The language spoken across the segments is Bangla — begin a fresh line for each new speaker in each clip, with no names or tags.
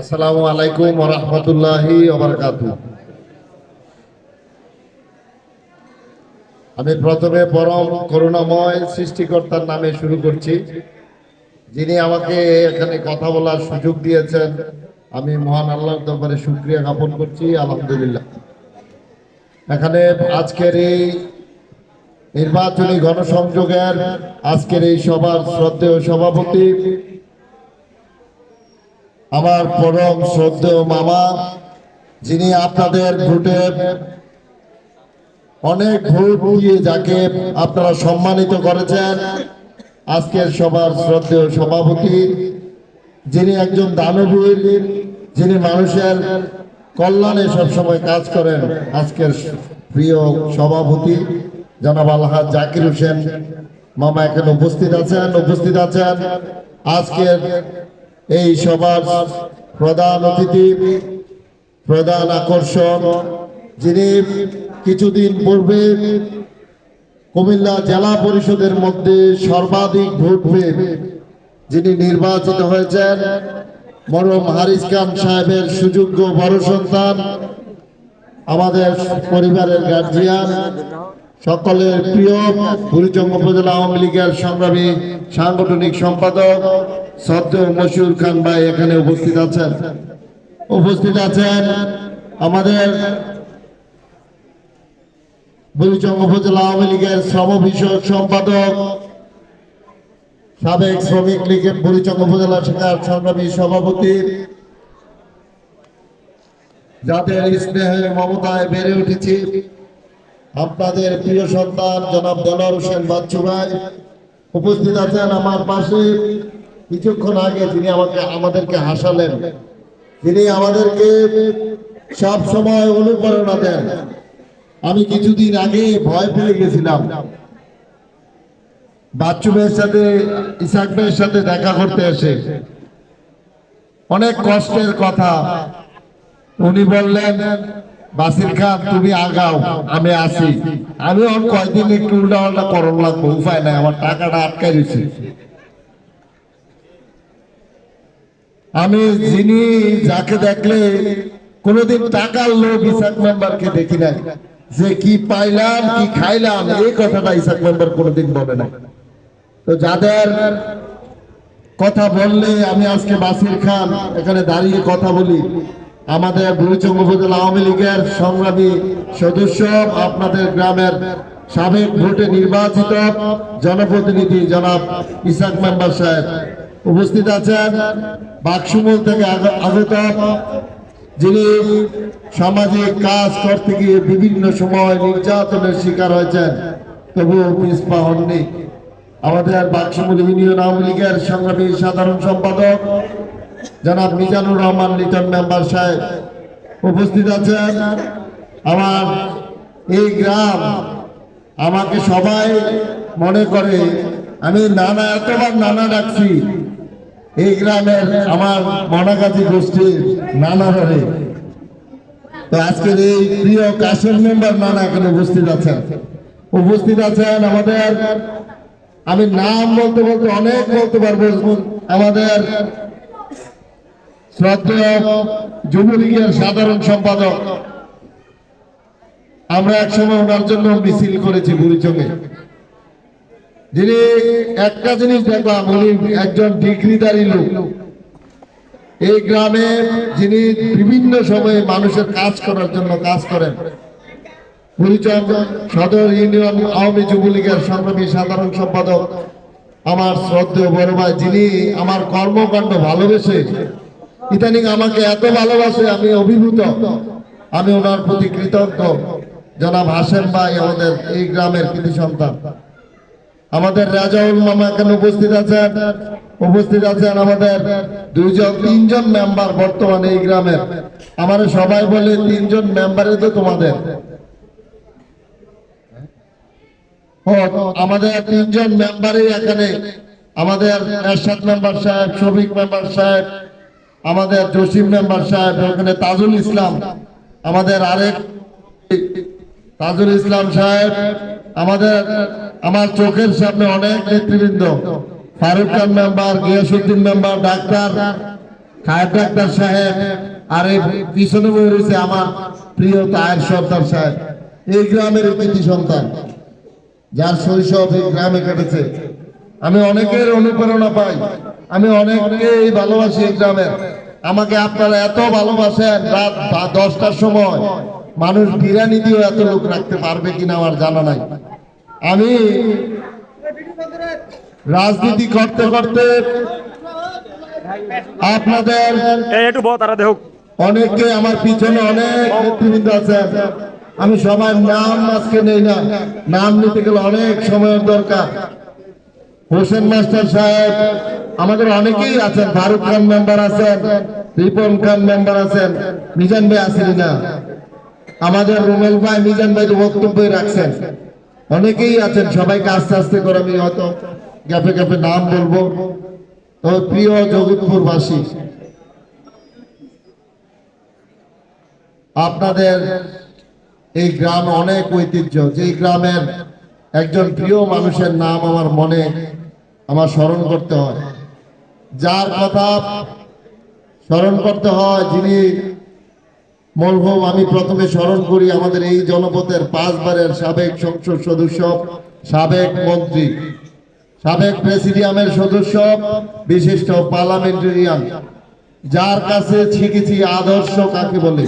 আসসালামু আলাইকুম রহমতুল্লাহি আমি প্রথমে পরম করুণাময় সৃষ্টিকর্তার নামে শুরু করছি। যিনি আমাকে এখানে কথা বলার সুযোগ দিয়েছেন, আমি মহান আল্লাহর দরবারে শুক্রিয়া জ্ঞাপন করছি, আলহামদুলিল্লাহ। এখানে আজকের এই নির্বাচনী গণসংযোগের আজকের এই সভার শ্রদ্ধেয় সভাপতি আমার পরম শ্রদ্ধেয় মামা, যিনি আপনাদের ভোটে অনেক ভোট দিয়ে যাকে আপনারা সম্মানিত করেছেন, আজকের সবার শ্রদ্ধেয় সভাপতি, যিনি একজন দানবীর, যিনি মানুষের কল্যাণে সবসময় কাজ করেন, আজকের প্রিয় সভাপতি, জনাব আলহাজ জাকির হোসেন মামা এখানে উপস্থিত আছেন উপস্থিত আছেন। আজকের এই সভার প্রধান অতিথি, প্রধান আকর্ষণ যিনি কিছুদিন পূর্বে কুমিল্লা জেলা পরিষদের মধ্যে সর্বাধিক ভোট পেয়ে যিনি নির্বাচিত হয়েছেন মরম হারিস খান সাহেবের সুযোগ্য বড় সন্তান, আমাদের পরিবারের গার্জিয়ান সকলের প্রিয় বুড়িচঙ্গ উপজেলা আওয়ামী লীগের সংগ্রামী সাংগঠনিক সম্পাদক সদ্য মশিউর খান ভাই এখানে উপস্থিত আছেন। উপস্থিত আছেন আমাদের উপজেলা আওয়ামী লীগের শ্রম বিষয়ক সম্পাদক, সাবেক শ্রমিক লীগের উপজেলা সংগ্রামী সভাপতি। যাদের স্নেহে মমতায় বেড়ে উঠেছি, আপনাদের প্রিয় সন্তান জনাব দেলোয়ার হোসেন বাচ্চু ভাই। উপস্থিত আছেন আমার পাশে কিছুক্ষণ আগে তিনি আমাকে, আমাদেরকে হাসালেন। তিনি আমাদেরকে সব সময় অনুপ্রেরণা দেন। আমি কিছুদিন আগে ভয় পেয়ে গেছিলাম। বাচ্চু ভাইয়ের সাথে, ইসাক ভাইয়ের সাথে দেখা করতে এসে। অনেক কষ্টের কথা। উনি বললেন, বাসির খান, তুমি আগাও, আমি আসি আমি ওর কয়দিন একটু উল্টা পাল্টা করণ লাগবো উপায় নাই, আমার টাকাটা আটকাই দিছি আমি যিনি যাকে দেখলে কোনোদিন টাকার লোক ইসাক মেম্বারকে দেখি নাই। যে কি পাইলাম, কি খাইলাম, এই কথাটা ইসাক মেম্বার কোনোদিন বলে নাই। তো যাদের কথা বললে আমি আজকে বাসির খান, এখানে দাঁড়িয়ে কথা বলি। আমাদের বুড়িচঙ্গ উপজেলা আওয়ামী লীগের সংগ্রামী সদস্য, আপনাদের গ্রামের সাবেক ভোটে নির্বাচিত জনপ্রতিনিধি জনাব ইসাক মেম্বার সাহেব। উপস্থিত আছেন বাক্সুমূল থেকে আগ- আগত যিনি সামাজিক কাজ করতে গিয়ে বিভিন্ন সময় নির্যাতনের শিকার হয়েছেন, তবুও পিসপা হননি। আমাদের বাক্সমুল ইউনিয়ন আওয়ামী লীগের সংগ্রামী সাধারণ সম্পাদক জনাব মিজানুর রহমান লিটন মেম্বার সাহেব উপস্থিত আছেন। আমার এই গ্রাম আমাকে সবাই মনে করে, আমি নানা, এতবার নানা ডাকছি। এই গ্রামের আমার মনাগাজী গোষ্ঠীর নানা ধরে তো আজকের এই প্রিয় কাশের মেম্বার নানা এখানে উপস্থিত আছেন। উপস্থিত আছেন আমাদের, আমি নাম বলতে বলতে অনেক বলতে পারব, আমাদের শ্রদ্ধেয় যুবলীগের সাধারণ সম্পাদক। আমরা একসময় ওনার জন্য মিছিল করেছি বুড়িচঙ্গে যিনি একটা জিনিস দেখলাম উনি একজন ডিগ্রিধারী লোক। এই গ্রামে যিনি বিভিন্ন সময়ে মানুষের কাজ করার জন্য কাজ করেন সদর ইউনিয়ন আওয়ামী যুবলীগের সংগ্রামী সাধারণ সম্পাদক আমার শ্রদ্ধেয় বড় ভাই, যিনি আমার কর্মকাণ্ড ভালোবেসে ইদানিং আমাকে এত ভালোবাসে, আমি অভিভূত। আমি ওনার প্রতি কৃতজ্ঞ। জনাব হাসেম ভাই আমাদের এই গ্রামের কৃতি সন্তান। আমাদের রাজাউল মামা এখানে উপস্থিত আছেন। উপস্থিত আছেন আমাদের দুইজন, তিনজন মেম্বার বর্তমানে এই গ্রামের। আমার সবাই বলে তিনজন মেম্বারে তো তোমাদের। ও আমাদের তিনজন মেম্বারই এখানে। আমাদের এরশাদ মেম্বার সাহেব, শফিক মেম্বার সাহেব, আমাদের জসিম মেম্বার সাহেব ওখানে তাজুল ইসলাম। আমাদের আরেক তাজুল ইসলাম সাহেব, আমাদের, আমার চোখের সামনে অনেক নেতৃবৃন্দ। Faruk Khan member Giasuddin member, doctor, Khayer doctor সাহেব, আর এই পিছনে বয়ে রয়েছে আমার প্রিয় তায়ের সর্দার সাহেব। এই গ্রামের কৃতি সন্তান, যার শৈশব এই গ্রামে কেটেছে। আমি অনেকের অনুপ্রেরণা পাই, আমি অনেককেই ভালোবাসি এই গ্রামের। আমাকে আপনারা এত ভালোবাসেন রাত দশটার সময়। মানুষ বিরিয়ানি দিয়েও এত লোক রাখতে পারবে কিনা আমার জানা নাই। আমি রাজনীতি করতে করতে আপনাদের
একটু তারা দেখুক।
অনেকে আমার পিছনে অনেক নেতৃবৃন্দ আছে। আমি সবার নাম আজকে নেই না। নাম নিতে গেলে অনেক সময়ের দরকার। হোসেন মাস্টার সাহেব আমাদের অনেকেই আছেন। ফারুক খান মেম্বার আছেন রিপন খান মেম্বার আছেন। মিজান ভাই আছেন না আমাদের রুমেল ভাই, মিজান ভাই তো বক্তব্যই রাখছেন। অনেকেই আছেন, সবাইকে আস্তে আস্তে করে আমি হয়তো গ্যাপে গ্যাপে নাম বলব। তো প্রিয় জগৎপুরবাসী আপনাদের এই গ্রাম অনেক ঐতিহ্য। যেই গ্রামের একজন প্রিয় মানুষের নাম আমার মনে, আমার স্মরণ করতে হয়। যার কথা স্মরণ করতে হয় যিনি মরহুম আমি প্রথমে স্মরণ করি আমাদের এই জনপদের পাঁচবারের সাবেক সংসদ সদস্য, সাবেক মন্ত্রী, সাবেক প্রেসিডিয়ামের সদস্য, বিশিষ্ট পার্লামেন্টেরিয়ান, যার কাছে শিখেছি আদর্শ কাকে বলে।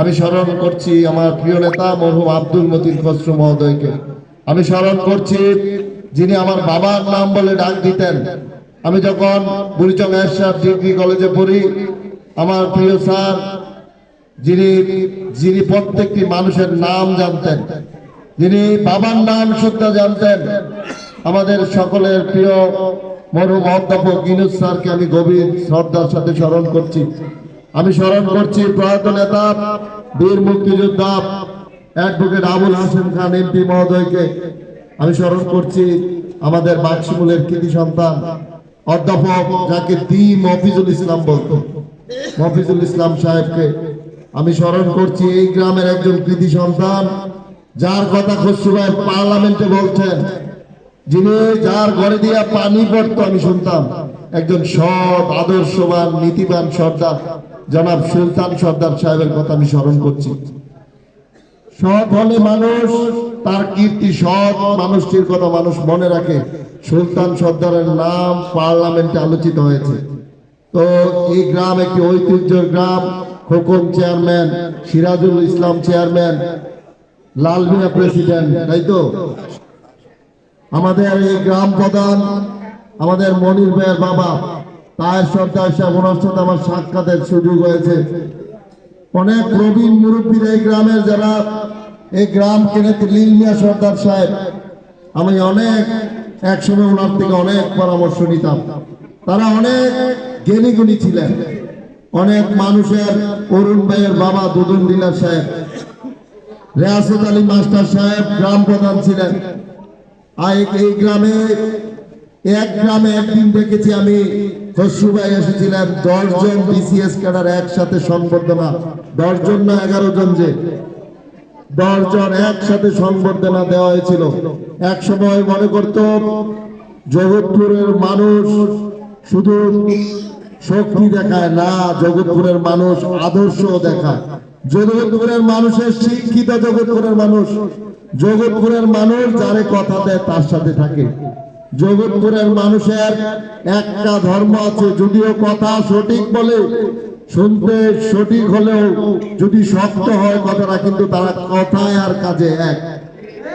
আমি স্মরণ করছি আমার প্রিয় নেতা মরহুম আব্দুল মতিন খসরু মহোদয়কে। আমি স্মরণ করছি যিনি আমার বাবার নাম বলে ডাক দিতেন। আমি যখন বুড়িচং ডিগ্রি কলেজে পড়ি, আমার প্রিয় স্যার যিনি যিনি প্রত্যেকটি মানুষের নাম জানতেন, যিনি বাবার নাম শুদ্ধ জানতেন, আমাদের সকলের প্রিয় মরহুম অধ্যাপক ইনুস স্যারকে আমি গভীর শ্রদ্ধার সাথে স্মরণ করছি। আমি স্মরণ করছি প্রয়াত নেতা বীর মুক্তিযোদ্ধা অ্যাডভোকেট আবুল হাসেম খান, এমপি মহোদয়কে। আমি স্মরণ করছি আমাদের বাক্সমুলের কৃতি সন্তান অধ্যাপক যাকে দি মফিজুল ইসলাম বলতো। মফিজুল ইসলাম সাহেবকে আমি স্মরণ করছি এই গ্রামের একজন কৃতি সন্তান, যার কথা খসরুভাই পার্লামেন্টে বলছেন, যিনি যার ঘরে দিয়া পানি পড়তো, আমি শুনতাম, একজন সৎ, আদর্শবান, নীতিবান সর্দার, জনাব সুলতান সর্দার সাহেবের কথা আমি স্মরণ করছি। সৎ হলে মানুষ, তার কীর্তি সৎ, মানুষটির কথা মানুষ মনে রাখে। সুলতান সর্দারের নাম পার্লামেন্টে আলোচিত হয়েছে। তো এই গ্রাম একটি ঐতিহ্যের গ্রাম Khokon chairman, Sirajul Islam chairman Lal Mia president, তাই তো? আমাদের এই গ্রাম প্রধান, আমাদের মনির ভাইয়ের বাবা, তায়ের সর্দার সাহেব, ওনার সাথে আমার সাক্ষাতের সুযোগ হয়েছে। অনেক প্রবীণ মুরব্বীর এই গ্রামের যারা, এই গ্রাম কিনে লীল মিয়া সর্দার সাহেব, আমি অনেক একসময় ওনার থেকে অনেক পরামর্শ নিতাম। তারা অনেক গুণী ছিলেন। অনেক মানুষের অরুণ ভাইয়ের বাবা দুদন ডিলার সাহেব, রেয়াসত আলী মাস্টার সাহেব গ্রাম প্রধান ছিলেন। আর এই গ্রামে, এক গ্রামে একদিন দেখেছি আমি খসরু ভাই এসেছিলেন, দশজন বিসিএস ক্যাডার একসাথে সংবর্ধনা, দশজন না এগারো জন যে, দশজন একসাথে সংবর্ধনা দেওয়া হয়েছিল। এক সময় মনে করত জগৎপুরের মানুষ শুধু শক্তি দেখায় না, জগৎপুরের মানুষ আদর্শ দেখায়। জগৎপুরের মানুষের শিক্ষিত জগৎপুরের মানুষ। জগৎপুরের মানুষ যারে কথা দেয় তার সাথে থাকে। জগৎপুরের মানুষের একটা ধর্ম আছে, যদিও কথা সঠিক বলে, শুনতে সঠিক হলেও যদি শক্ত হয় কথাটা, কিন্তু তারা কথায় আর কাজে এক।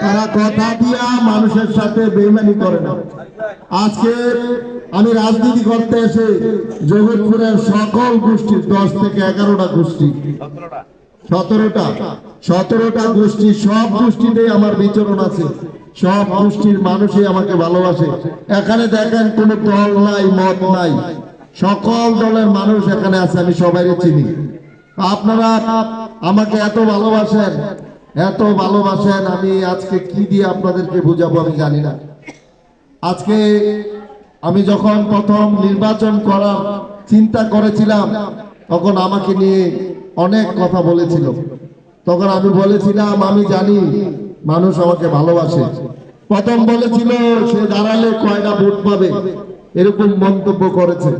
তারা কথা দিয়া মানুষের সাথে বেইমানি করে না। আজকে আমি রাজনীতি করতে এসে জগৎপুরের সকল গোষ্ঠীর দশ থেকে এগারোটা গোষ্ঠী, সতেরোটা সতেরোটা গোষ্ঠী, সব গোষ্ঠীতেই আমার বিচরণ আছে। সব গোষ্ঠীর মানুষই আমাকে ভালোবাসে। এখানে দেখেন, কোনো দল নাই, মত নাই। সকল দলের মানুষ এখানে আছে, আমি সবাই চিনি। আপনারা আমাকে এত ভালোবাসেন এত ভালোবাসেন, আমি আজকে কি দিয়ে আপনাদেরকে বুঝাবো আমি জানি না। আজকে আমি যখন প্রথম নির্বাচন করার চিন্তা করেছিলাম, তখন আমাকে নিয়ে অনেক কথা বলেছিল। তখন আমি বলেছিলাম, আমি জানি মানুষ আমাকে ভালোবাসে। প্রথম বলেছিল, সে দাঁড়ালে কয়টা ভোট পাবে, এরকম মন্তব্য করেছে।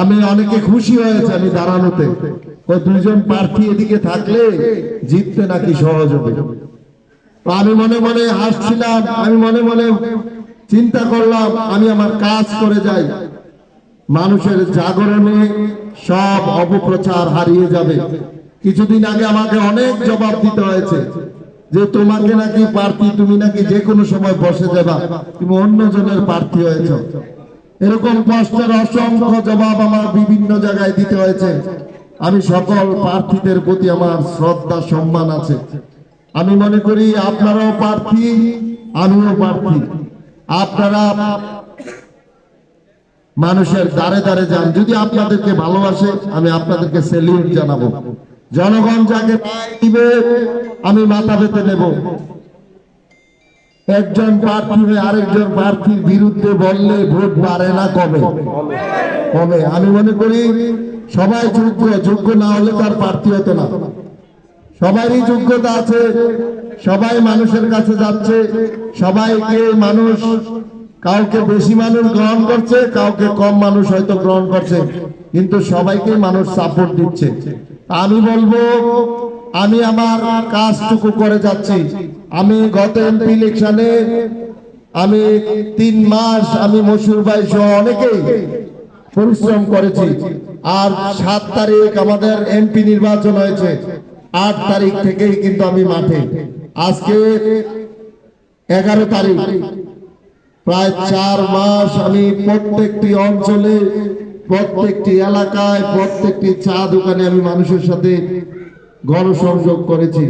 আমি অনেকে খুশি হয়েছে, আমি দাঁড়ানোতে। ওই দুইজন প্রার্থী এদিকে থাকলে জিততে নাকি সহজ হবে? আমি মনে মনে হাসছিলাম, আমি মনে মনে চিন্তা করলাম, আমি আমার কাজ করে যাই। মানুষের জাগরণে সব অপপ্রচার হারিয়ে যাবে। কিছুদিন আগে আমাকে অনেক জবাব দিতে হয়েছে যে তোমাকে নাকি প্রার্থী, তুমি নাকি যে কোনো সময় বসে যাবা। তুমি অন্য জনের প্রার্থী হয়েছ। এরকম কষ্টের অসংখ্য জবাব আমার বিভিন্ন জায়গায় দিতে হয়েছে। আমি সকল প্রার্থীদের প্রতি আমার শ্রদ্ধা, সম্মান আছে। আমি মনে করি আপনারাও প্রার্থী, আমিও প্রার্থী। আপনারা মানুষের দ্বারে দ্বারে যান। যদি আপনাদেরকে ভালোবাসে, আমি আপনাদেরকে সেলিউট জানাব। জনগণ যাকে দিবে আমি মাথা পেতে নেব। একজন প্রার্থী হয়ে আরেকজন প্রার্থীর বিরুদ্ধে বললে ভোট বাড়ে না কমে কমে আমি মনে করি সবাই যোগ্য যোগ্য না হলে তার প্রার্থী হতো না। সবারই যোগ্যতা আছে, সবাই মানুষের কাছে যাচ্ছে সবাইকে মানুষ, কাউকে বেশি মানুষ গ্রহণ করছে, কাউকে কম মানুষ হয়তো গ্রহণ করছে, কিন্তু সবাইকে মানুষ সাপোর্ট দিচ্ছে। আমি বলব আমি আমার কাজটুকু করে যাচ্ছি। আমি গত এমপি ইলেকশনে আমি তিন মাস আমি মসুর ভাই সহ অনেকেই পরিশ্রম করেছি। আর সাত তারিখ আমাদের এমপি নির্বাচন হয়েছে। আট তারিখ থেকেই কিন্তু আমি মাঠে। আজকে এগারো তারিখ। প্রায় চার মাস আমি প্রত্যেকটি অঞ্চলে, প্রত্যেকটি এলাকায়, প্রত্যেকটি চা দোকানে আমি মানুষের সাথে গণসংযোগ করেছি।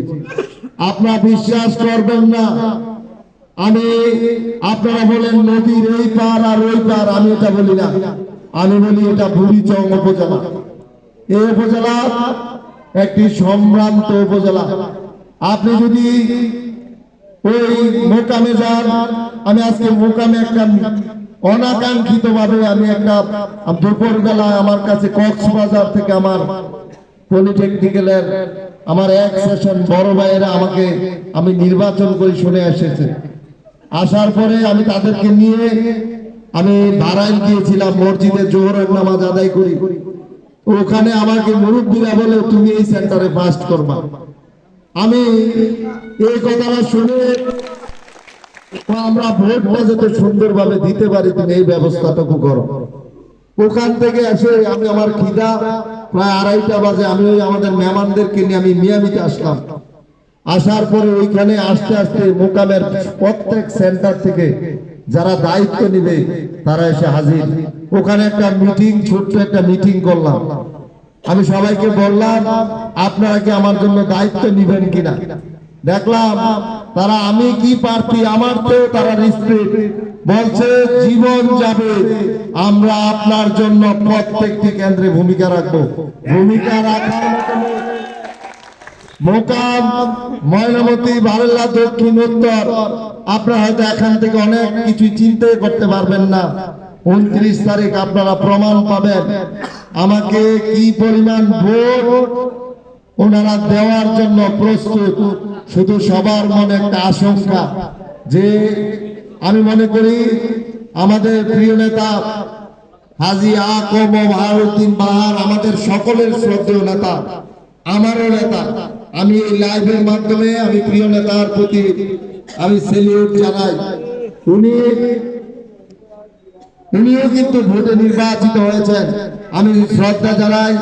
আপনারা বিশ্বাস করবেন না। আমি, আপনারা বলেন নদীর এই পার আর ওই পার, আমি এটা বলি না। আমি বলি এটা বুড়িচং উপজেলা। এই উপজেলা একটি সম্ভ্রান্ত উপজেলা। আপনি যদি ওই মোকামে যান, আমি আজকে মোকামে একটা অনাকাঙ্ক্ষিত ভাবে আমি একটা দুপুর বেলায় আমার কাছে কক্সবাজার থেকে আমার পলিটেকনিক্যালের আমার এক সেশন বড় ভাইয়েরা আমাকে, আমি নির্বাচন করে শুনে এসেছে। আসার পরে আমি তাদেরকে নিয়ে আমি বারাইল গিয়েছিলাম, মসজিদে জোহরের নামাজ আদায় করি। ওখানে আমাকে মুরব্বীরা বলে, তুমি এই সেন্টারে ফাস্ট করবা। আমি এই কথাটা শুনে আমরা ভোটটা যাতে সুন্দরভাবে দিতে পারি, তুমি এই ব্যবস্থাটুকু করো। ওখান থেকে এসে আমি আমার খিদা প্রায় আড়াইটা বাজে, আমি ওই আমাদের মেহমানদেরকে নিয়ে আমি মিয়ামিতে আসলাম। আসার পরে ওইখানে আসতে আসতে মোকামের প্রত্যেক সেন্টার থেকে যারা দায়িত্ব নিবে, তারা এসে হাজির। ওখানে একটা মিটিং, ছোট্ট একটা মিটিং করলাম। আমি সবাইকে বললাম, আপনারা কি আমার জন্য দায়িত্ব নিবেন কিনা? দেখলাম, তারা আমি কি প্রার্থী, আমার তো তারা রিসপেক্ট বলছে, জীবন যাবে। আমরা আপনার জন্য প্রত্যেকটি কেন্দ্রে ভূমিকা রাখব। ভূমিকা রাখার মোকাম, ময়নামতি বারেলা দক্ষিণ উত্তর। আপনারা হয়তো এখান থেকে অনেক কিছু চিন্তা করতে পারবেন না। উনত্রিশ তারিখ আপনারা প্রমাণ পাবেন। আমাকে কি পরিমাণ ভোট ওনারা দেওয়ার জন্য প্রস্তুত, শুধু সবার মনে একটা আশঙ্কা যে আমি মনে করি আমাদের প্রিয় নেতা হাজি আকম ভারুদ্দিন বাহার আমাদের সকলের শ্রদ্ধেয় নেতা, আমারও নেতা। আমি এই লাইভের মাধ্যমে আমি প্রিয় নেতার প্রতি আমি সেলিউট জানাই। উনি, উনিও কিন্তু ভোটে নির্বাচিত হয়েছেন। আমি শ্রদ্ধা জানাই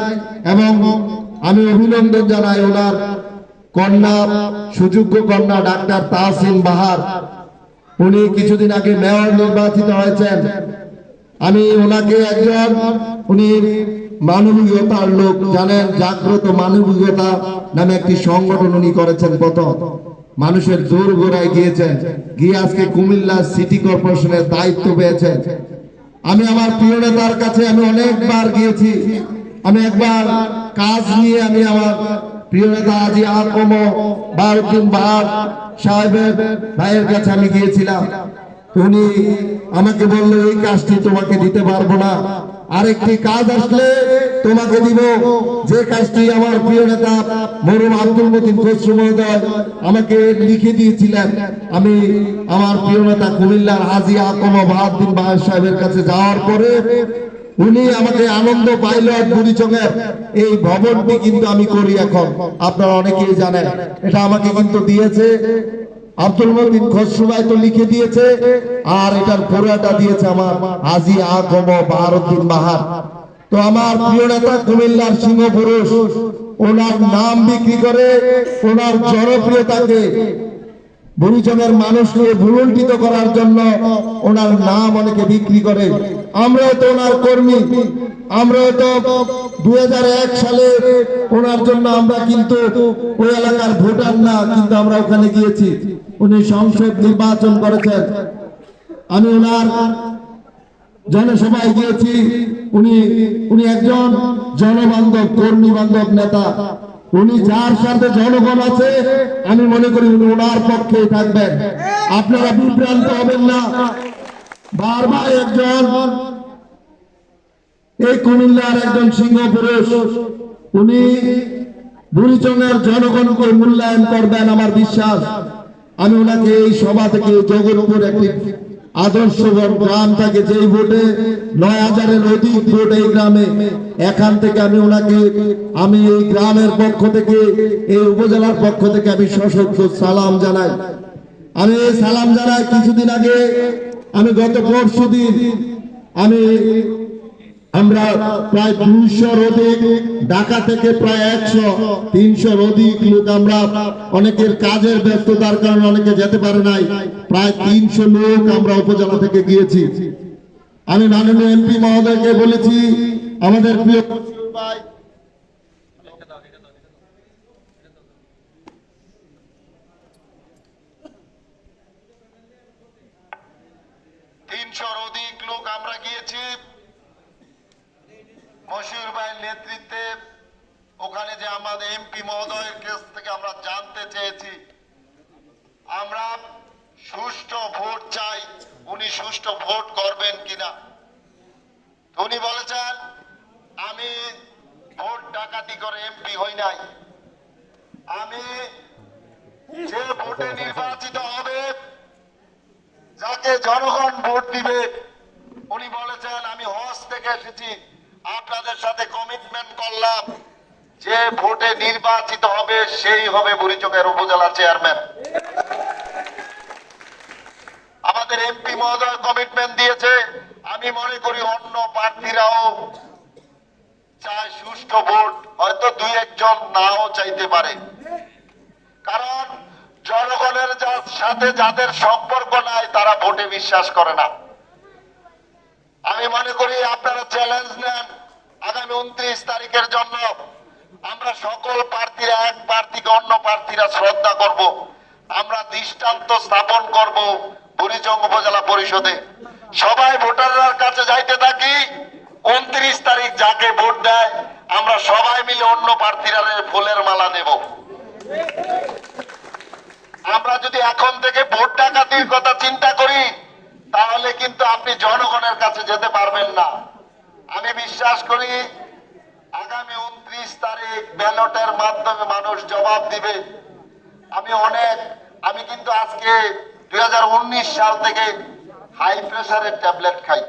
এবং আমি অভিনন্দন জানাই ওনার কন্যা, সুযোগ্য কন্যা ডাক্তার তাহসিন বাহার। উনি কিছুদিন আগে মেয়র নির্বাচিত হয়েছেন। আমি ওনাকে একজন, উনি মানবিকতার লোক, জানেন জাগ্রত মানবিকতা নামে একটি সংগঠন উনি করেছেন প্রথম। মানুষের দূর গোড়ায় গিয়েছেন, গিয়ে আজকে কুমিল্লা সিটি কর্পোরেশনের দায়িত্ব পেয়েছেন। আমি আমার প্রিয় নেতার কাছে আমি অনেকবার গিয়েছি। আমি একবার কাজ নিয়ে আমি আমার প্রিয় নেতা আজি আকম বারুদ্দিন বাহার সাহেবের ভাইয়ের কাছে আমি গিয়েছিলাম। উনি আমাকে বলল, এই কাজটি তোমাকে দিতে পারব না। আরেকটি কাজ আসলে তোমাকে দিব। যে কাজটি আমার প্রিয় নেতা মরুম আব্দুল মতিন খসরু মহোদয় আমাকে লিখে দিয়েছিলেন। আমি আমার প্রিয় নেতা কুমিল্লার হাজি আকম বাহাদ্দিন বাহার সাহেবের কাছে যাওয়ার পরে
উনি আমাকে আনন্দ পাইলট বুড়িচঙ্গের এই ভবনটি কিন্তু আমি করি এখন। আপনারা অনেকেই জানেন। এটা আমাকে কিন্তু দিয়েছে। আব্দুল মতিন খসরুভাই তো লিখে দিয়েছে। আর এটার পুরাটা দিয়েছে আমার হাজি আগম বাহারুদ্দিন বাহার তো আমার প্রিয় নেতা কুমিল্লার সিংহ পুরুষ ওনার নাম বিক্রি করে, ওনার জনপ্রিয়তাকে বুড়িচঙ্গের মানুষকে ভুলুণ্ঠিত করার জন্য ওনার নাম অনেকে বিক্রি করে। আমরাও তো ওনার কর্মী। আমরাও তো দুই সালে ওনার জন্য আমরা কিন্তু ওই এলাকার ভোটার না, কিন্তু আমরা ওখানে গিয়েছি। উনি সংসদ নির্বাচন করেছেন। আমি ওনার জনসভায় গিয়েছি। উনি উনি একজন জনবান্ধব, কর্মী বান্ধব নেতা। উনি যার সাথে জনগণ আছে, আমি মনে করি উনি ওনার পক্ষে থাকবেন। আপনারা বিভ্রান্ত হবেন না। বারবার একজন, এই কুমিল্লার একজন সিংহ পুরুষ, উনি বুড়িচঙ্গের জনগণকে মূল্যায়ন করবেন, আমার বিশ্বাস। আমি ওনাকে এই সভা থেকে জগৎপুর একটি আদর্শ গ্রাম থাকে যেই ভোটে নয় হাজারের অধিক ভোট এই গ্রামে। এখান থেকে আমি ওনাকে, আমি এই গ্রামের পক্ষ থেকে, এই উপজেলার পক্ষ থেকে আমি সশস্ত্র সালাম জানাই। আমি এই সালাম জানাই কিছুদিন আগে, আমি গত পরশু দিন আমি আমরা প্রায় দুইশোর অধিক ঢাকা থেকে প্রায় একশো, তিনশো অধিক লোক আমরা অনেকের কাজের ব্যস্ততার কারণে অনেকে যেতে পারে নাই। প্রায় তিনশো লোক আমরা উপজেলা থেকে গিয়েছি। আমি মাননীয় এমপি মহোদয়কে বলেছি, আমাদের প্রিয় ভাই
তিনশোর অধিক লোক আমরা গিয়েছি মশিউর ভাইয়ের নেতৃত্বে ওখানে যে আমাদের এমপি মহোদয়ের কাছ থেকে আমরা জানতে চেয়েছি, আমরা সুষ্ঠু ভোট চাই, উনি সুষ্ঠু ভোট করবেন কিনা। উনি বলেছেন, আমি ভোট ডাকাতি করে এমপি হই নাই। আমি যে ভোটে নির্বাচিত হবে, যাকে জনগণ ভোট দিবে, উনি বলেছেন, আমি হজ থেকে এসেছি। আপনাদের সাথে কমিটমেন্ট করলাম। যে ভোটে নির্বাচিত হবে, সেই হবে বুড়িচকের উপজেলা চেয়ারম্যান আমাদের এমপি মহোদয় কমিটমেন্ট দিয়েছে। আমি মনে করি অন্য প্রার্থীরাও চায় সুষ্ঠু ভোট, হয়তো দুই একজন নাও চাইতে পারে। কারণ জনগণের সাথে যাদের সম্পর্ক নাই, তারা ভোটে বিশ্বাস করে না। আমি মনে করি আপনারা চ্যালেঞ্জ নেন। আগামী উনত্রিশ তারিখের জন্য আমরা সকল প্রার্থীরা, এক প্রার্থীকে অন্য প্রার্থীরা শ্রদ্ধা করব। আমরা দৃষ্টান্ত স্থাপন করব বুড়িচং উপজেলা পরিষদে। সবাই ভোটারদের কাছে যাইতে থাকি, উনত্রিশ তারিখ যাকে ভোট দেয়, আমরা সবাই মিলে অন্য প্রার্থীরা ফুলের মালা দেব আমরা যদি এখন থেকে ভোট ডাকাতির কথা চিন্তা করি তাহলে কিন্তু আপনি জনগণের কাছে যেতে পারবেন না। আমি বিশ্বাস করি, আগামী উনত্রিশ তারিখ ব্যালটের মাধ্যমে মানুষ জবাব দিবে। আমি অনেক, আমি কিন্তু আজকে দুই হাজার উনিশ সাল থেকে হাই প্রেসারের ট্যাবলেট খাই।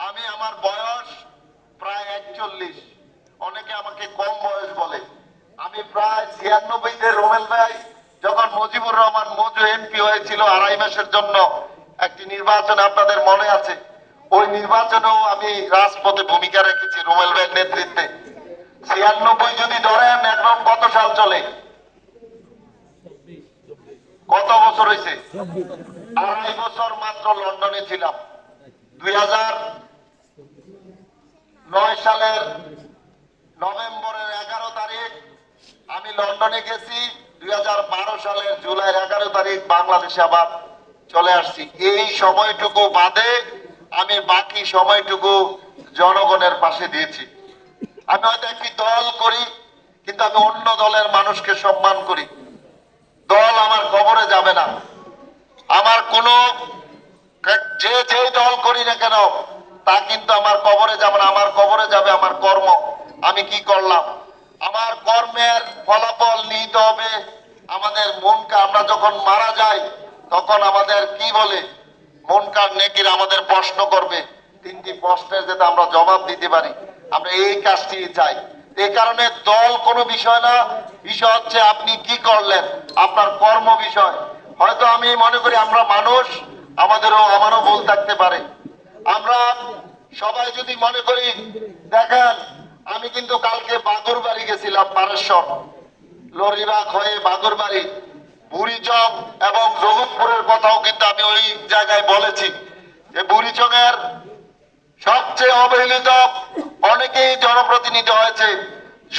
আমি আমার বয়স প্রায় একচল্লিশ। অনেকে আমাকে কম বয়স বলে। আমি প্রায় ছিয়ানব্বইতে রোমেল ভাই, যখন মুজিবুর রহমান মজু এমপি হয়েছিল আড়াই মাসের জন্য একটি নির্বাচন আপনাদের মনে আছে? ওই নির্বাচনেও আমি রাজপথে ভূমিকা রেখেছি রোমেল ভাইয়ের নেতৃত্বে। ছিয়ানব্বই যদি ধরেন এখন কত সাল চলে? কত বছর হয়েছে? আড়াই বছর মাত্র লন্ডনে ছিলাম। দুই নয় সালের নভেম্বরের এগারো তারিখ আমি লন্ডনে গেছি। দুই হাজার বারো সালের জুলাইয়ের এগারো তারিখ বাংলাদেশে আবার চলে আসছি। এই সময়টুকু বাদে আমি বাকি সময়টুকু জনগণের পাশে দিয়েছি। আমি হয়তো একটি দল করি, কিন্তু আমি অন্য দলের মানুষকে সম্মান করি। দল আমার খবরে যাবে না। আমার কোনো যে যেই দল করি না কেন, তা কিন্তু আমার কবরে যাবে না। আমার কবরে যাবে আমার কর্ম। আমি কি করলাম? আমার কর্মের ফলাফল নিতে হবে। আমাদের মনকে আমরা যখন মারা যাই তখন আমাদের কি বলে? মনকার নেকির আমাদের প্রশ্ন করবে। তিনটি প্রশ্নের যাতে আমরা জবাব দিতে পারি। আমরা এই কাজটি চাই। এই কারণে দল কোনো বিষয় না, বিষয় হচ্ছে আপনি কি করলেন, আপনার কর্ম বিষয়। হয়তো আমি মনে করি আমরা মানুষ, আমাদেরও, আমারও ভুল থাকতে পারে। আমরা সবাই যদি মনে করি, দেখেন, আমি কিন্তু কালকে বাগুর বাড়ি গেছিলাম, পারেশ্বর। লরিবাগ হয়ে বাগুরবাড়ি। বুড়িচং এবং জগৎপুরের কথাও কিন্তু আমি ওই জায়গায় বলেছি যে বুড়িচংয়ের সবচেয়ে অবহেলিত অনেকেই জনপ্রতিনিধি হয়েছে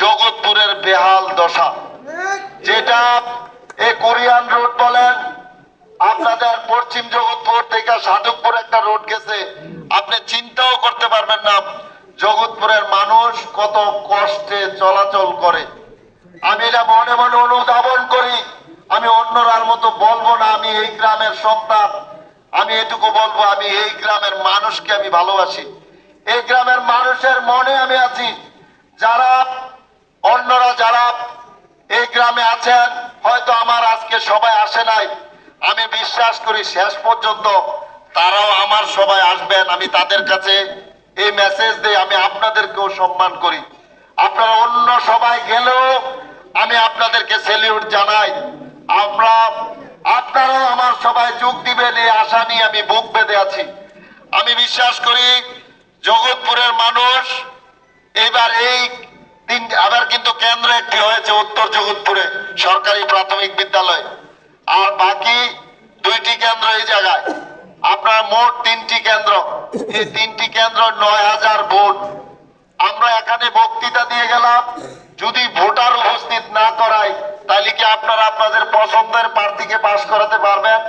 জগৎপুরের বেহাল দশা। যেটা এ কোরিয়ান রোড বলেন, আপনাদের পশ্চিম জগৎপুর থেকে সাধকপুর একটা রোড গেছে। আপনি চিন্তাও করতে পারবেন না, জগৎপুরের মানুষ কত কষ্টে চলাচল করে। আমি এটা মনে মনে অনুধাবন করি। আমি অন্যরার মতো বলব না, আমি এই গ্রামের সন্তান। আমি এটুকু বলব, আমি এই গ্রামের মানুষকে আমি ভালোবাসি। এই গ্রামের মানুষের মনে আমি আছি, যারা অন্যরা যারা এই গ্রামে আছেন, হয়তো আমার আজকে সবাই আসে নাই। আমি বিশ্বাস করি শেষ পর্যন্ত তারাও আমার সবাই আসবেন। আমি তাদের কাছে এই মেসেজ দিয়ে আমি আপনাদেরকেও সম্মান করি। আপনারা অন্য সবাই গেলেও আমি আপনাদেরকে সেলিউট জানাই। আমরা, আপনারাও আমার সবাই যোগ দিবেন, এই আশা নিয়ে আমি বুক বেঁধে আছি। আমি বিশ্বাস করি, জগৎপুরের মানুষ এবার এই তিন, আবার কিন্তু কেন্দ্র একটি হয়েছে উত্তর জগৎপুরে, সরকারি প্রাথমিক বিদ্যালয়। আর বাকি দুইটি কেন্দ্র এই জায়গায়। আপনার মোট তিনটি কেন্দ্র। এই তিনটি কেন্দ্র নয় হাজার ভোট আমরা এখানে বক্তৃতা দিয়ে গেলাম। যদি ভোটার উপস্থিত না করাই তাহলে কি আপনারা আপনাদের পছন্দের প্রার্থীকে পাশ করাতে পারবেন?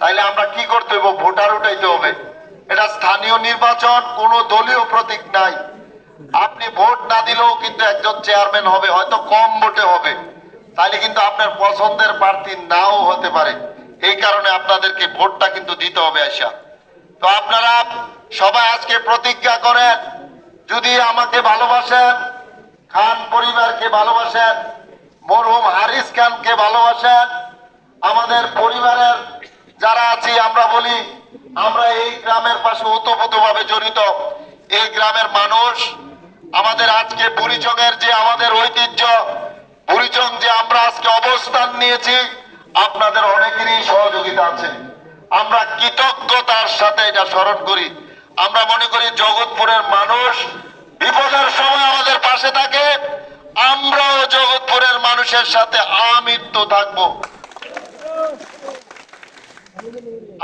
তাইলে আমরা কি করতে হবে ভোটার উঠাইতে হবে। এটা স্থানীয় নির্বাচন, কোনো দলীয় প্রতীক নাই। আপনি ভোট না দিলেও কিন্তু একজন চেয়ারম্যান হবে, হয়তো কম ভোটে হবে। তাহলে কিন্তু আপনার পছন্দের প্রার্থী নাও হতে পারে। এই কারণে আপনাদেরকে ভোটটা কিন্তু দিতে হবে আশা তো আপনারা সবাই আজকে প্রতিজ্ঞা করেন যদি আমাকে ভালোবাসেন, খান পরিবারকে ভালোবাসেন, মরহুম হারিস খানকে ভালোবাসেন, আমাদের পরিবারের যারা আছি, আমরা বলি, আমরা এই গ্রামের পাশে ওতপ্রোতভাবে জড়িত। এই গ্রামের মানুষ, আমাদের আজকে বুড়িচংয়ের যে আমাদের ঐতিহ্য বুড়িচং যে আমরা আজকে অবস্থান নিয়েছি, আপনাদের অনেকেরই সহযোগিতা আছে। আমরা কৃতজ্ঞতার সাথে এটা স্মরণ করি। আমরা মনে করি জগৎপুরের মানুষ বিপদের সময় আমাদের পাশে থাকে। আমরাও জগৎপুরের মানুষের সাথে আমৃত্যু থাকব।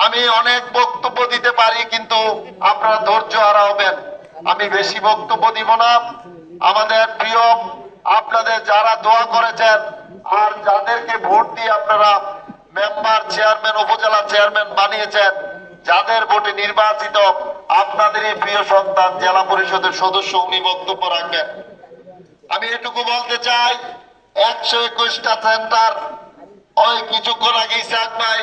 আমি অনেক বক্তব্য দিতে পারি, কিন্তু আপনারা ধৈর্য হারা হবেন আমি বেশি বক্তব্য দিব না। আমাদের প্রিয়, আপনাদের যারা দোয়া করেছেন, আর যাদেরকে ভোট দিয়ে আপনারা মেম্বার, চেয়ারম্যান, উপজেলা চেয়ারম্যান বানিয়েছেন, যাদের ভোটে নির্বাচিত আপনাদেরই প্রিয় সন্তান জেলা পরিষদের সদস্য উনি বক্তব্য রাখবেন আমি এটুকু বলতে চাই, একশো একুশটা সেন্টার, ওই কিছুক্ষণ আগে ইসাক ভাই,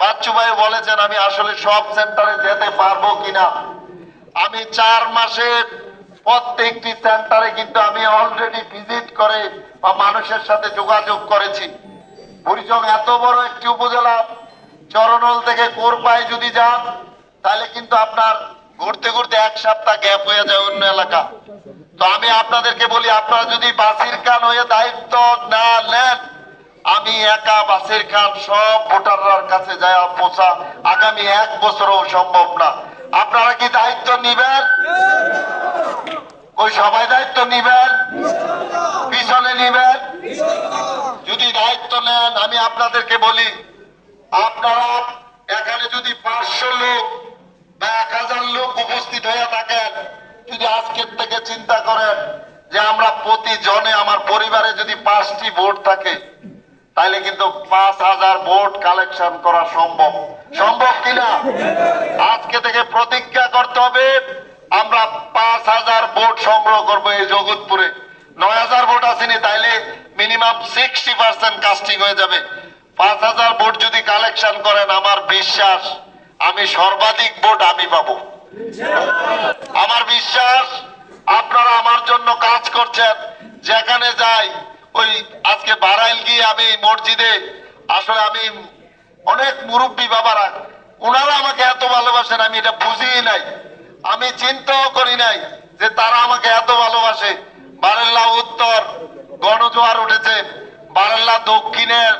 বাচ্চু ভাই বলেছেন, আমি আসলে সব সেন্টারে যেতে পারব কিনা। আমি চার মাসে প্রত্যেকটি সেন্টারে কিন্তু আমি অলরেডি ভিজিট করে বা মানুষের সাথে যোগাযোগ করেছি। বুড়িচং এত বড় একটি উপজেলা চরনল থেকে কোরপাই যদি যান তাহলে কিন্তু আপনার ঘুরতে ঘুরতে এক সপ্তাহ গ্যাপ হয়ে যায় অন্য এলাকা। তো আমি আপনাদেরকে বলি, আপনারা যদি বাসির খান হয়ে দায়িত্ব না নেন, আমি একা বাসির খান, সব ভোটাররার কাছে যায় পৌঁছা আগামী এক বছরও সম্ভব না। আপনারা কি দায়িত্ব নিবেন? ওই সবাই দায়িত্ব নিবেন? পিছনে নিবেন? যদি দায়িত্ব নেন, আমি আপনাদেরকে বলি, আপনারা এখানে যদি পাঁচশো লোক বা এক হাজার লোক উপস্থিত হয়ে থাকেন। যদি আজকের থেকে চিন্তা করেন যে আমরা প্রতি জনে আমার পরিবারে যদি পাঁচটি ভোট থাকে তাহলে কিন্তু পাঁচ হাজার ভোট কালেকশন করা সম্ভব। সম্ভব কিনা? আজকে থেকে প্রতিজ্ঞা করতে হবে, আমরা পাঁচ হাজার ভোট সংগ্রহ করব এই জগৎপুরে। নয় হাজার ভোট আসেনি, তাইলে মিনিমাম সিক্সটি পার্সেন্ট কাস্টিং হয়ে যাবে। পাঁচ হাজার ভোট যদি কালেকশন করেন, আমার বিশ্বাস আমি সর্বাধিক ভোট আমি পাবো। আমার বিশ্বাস, আপনারা আমার জন্য কাজ করছেন। যেখানে যাই, ওই আজকে বারাইল গিয়ে আমি মসজিদে, আসলে আমি অনেক মুরব্বী বাবারা ওনারা আমাকে এত ভালোবাসেন, আমি এটা বুঝিই নাই। আমি চিন্তাও করি নাই যে তারা আমাকে এত ভালোবাসে। বারেল্লা উত্তর, গণজোয়ার উঠেছে। বারেল্লা দক্ষিণের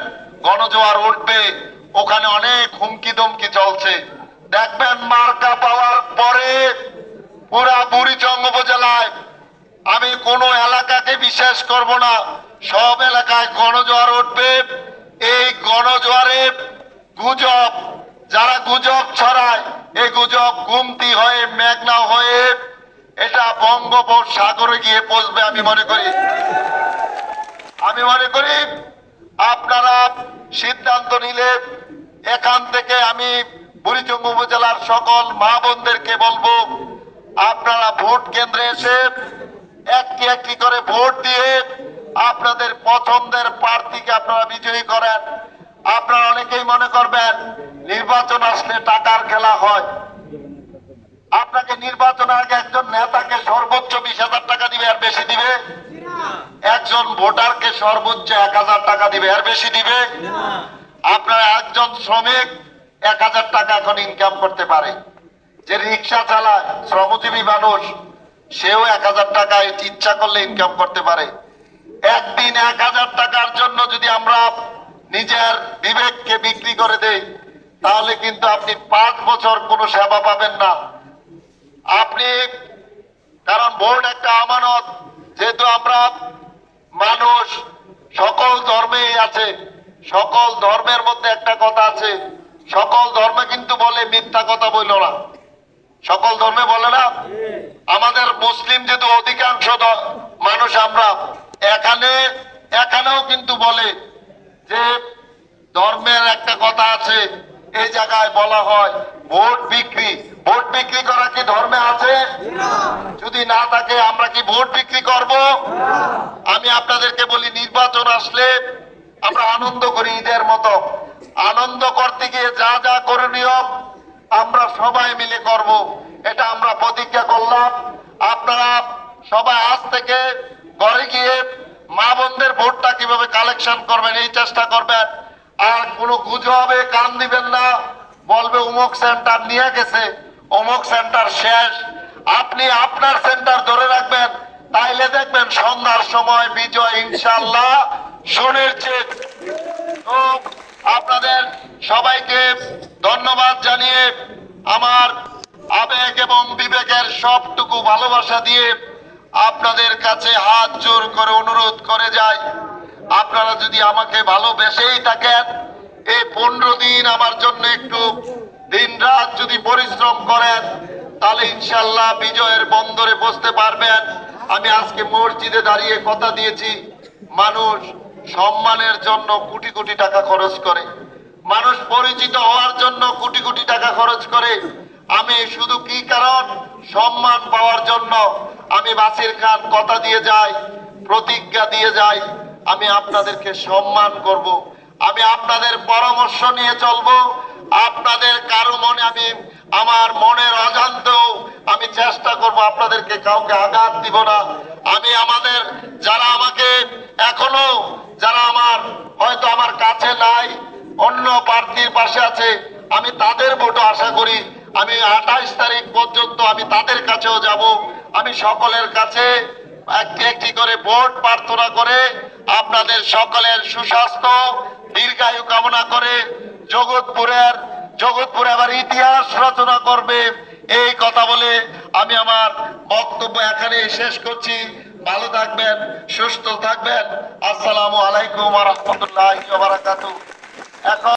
গণজোয়ার উঠবে। ওখানে অনেক হুমকি দমকি চলছে। দেখবেন মার্কা পাওয়ার পরে পুরা বুড়িচং উপজেলায়। আমি কোন এলাকাকে বিশ্বাস করব না। সব এলাকায় গণজোয়ার উঠবে। এই গণজোয়ারে গুজব, যারা গুজব ছড়ায়, এই গুজব গুমতি হয়ে, মেঘনা হয়ে, এটা বঙ্গোপসাগরে গিয়ে পৌঁছবে আমি মনে করি। আমি মনে করি আপনারা সিদ্ধান্ত নিলে এখান থেকে আমি বুড়িচং উপজেলার সকল মা বোনদেরকে বলব, আপনারা ভোট কেন্দ্রে এসে একটি একটি করে ভোট দিয়ে আপনাদের পছন্দের প্রার্থীকে আপনারা বিজয়ী করেন। আপনারা অনেকেই মনে করবেন, নির্বাচন আসলে টাকার খেলা হয়। আপনাকে নির্বাচনের আগে একজন নেতাকে সর্বোচ্চ বিশ হাজার টাকা দিবে, আর বেশি দিবে? একজন ভোটারকে সর্বোচ্চ এক হাজার টাকা দিবে, আর বেশি দিবে? আপনার একজন শ্রমিক এক হাজার টাকা এখন ইনকাম করতে পারে। যে রিক্সা চালায়, শ্রমজীবী মানুষ, সেও এক হাজার টাকা ইচ্ছা করলে ইনকাম করতে পারে। একদিন এক হাজার টাকার জন্য যদি আমরা নিজের বিবেককে বিক্রি করে দেই, তাহলে কিন্তু আপনি পাঁচ বছর কোনো সেবা পাবেন না। আপনি, কারণ ভোট একটা আমানত, যেহেতু আমরা মানুষ, সকল ধর্মেই আছে, সকল ধর্মের মধ্যে একটা কথা আছে, সকল ধর্মে কিন্তু বলে মিথ্যা কথা বইল না। সকল ধর্মে বলে না? আমাদের মুসলিম যেহেতু অধিকাংশ মানুষ আমরা, এখানে, এখানেও কিন্তু বলে যে ধর্মের একটা কথা আছে এই জায়গায় বলা হয় ভোট বিক্রি। ভোট বিক্রি করা কি ধর্মে আছে? যদি না থাকে, আমরা কি ভোট বিক্রি করব? আমি আপনাদেরকে বলি, নির্বাচন আসলে আমরা আনন্দ করি ঈদের মতো। আনন্দ করতে গিয়ে যা যা করণীয় আমরা সবাই মিলে করব। এটা আমরা প্রতিজ্ঞা করলাম। আপনারা সবাই আজ থেকে ঘরে গিয়ে মা বোনদের ভোটটা কীভাবে কালেকশন করবেন, এই চেষ্টা করবেন। আর কোনো গুজবে কান দিবেন না। বলবে অমুক সেন্টার নিয়ে গেছে অমুক সেন্টার শেষ। আপনি আপনার সেন্টার ধরে রাখবেন, তাইলে দেখবেন সন্ধ্যার সময় বিজয় ইনশাল্লাহ শোনের চেয়ে তো আপনাদের সবাইকে ধন্যবাদ জানিয়ে আমার আবেগ এবং বিবেকের সবটুকু ভালোবাসা দিয়ে আপনাদের কাছে হাত জোর করে অনুরোধ করে যাই। আপনারা যদি আমাকে ভালোবেসেই থাকেন, এই পনেরো দিন আমার জন্য একটু দিন রাত যদি পরিশ্রম করেন, তাহলে ইনশাল্লাহ বিজয়ের বন্দরে বসতে পারবেন। আমি আজকে মসজিদে দাঁড়িয়ে কথা দিয়েছি। মানুষ সম্মানের জন্য কোটি কোটি টাকা খরচ করে। মানুষ পরিচিত হওয়ার জন্য কোটি কোটি টাকা খরচ করে। আমি শুধু কি কারণ? সম্মান পাওয়ার জন্য আমি বাসির খান কথা দিয়ে যাই, প্রতিজ্ঞা দিয়ে যাই। আমি আপনাদেরকে সম্মান করব। আমি আপনাদের পরামর্শ নিয়ে চলবো। আপনাদের কারও মনে আমি, আমার মনের অজান্তেও আমি চেষ্টা করব আপনাদেরকে কাউকে আঘাত দিব না। আমি আমাদের, যারা আমাকে এখনও, যারা আমার, হয়তো আমার কাছে নাই, অন্য প্রার্থীর পাশে আছে, আমি তাদের ভোটও আশা করি। আমি আঠাইশ তারিখ পর্যন্ত আমি তাদের কাছেও যাব। আমি সকলের কাছে একটি একটি করে ভোট প্রার্থনা করে আপনাদের সকলের সুস্বাস্থ্য, দীর্ঘায়ু কামনা করে জগৎপুরের, জগৎপুরে আবার ইতিহাস রচনা করবে এই কথা বলে আমি আমার বক্তব্য এখানে শেষ করছি। ভালো থাকবেন, সুস্থ থাকবেন। আসসালামু আলাইকুম রহমতুল্লাহ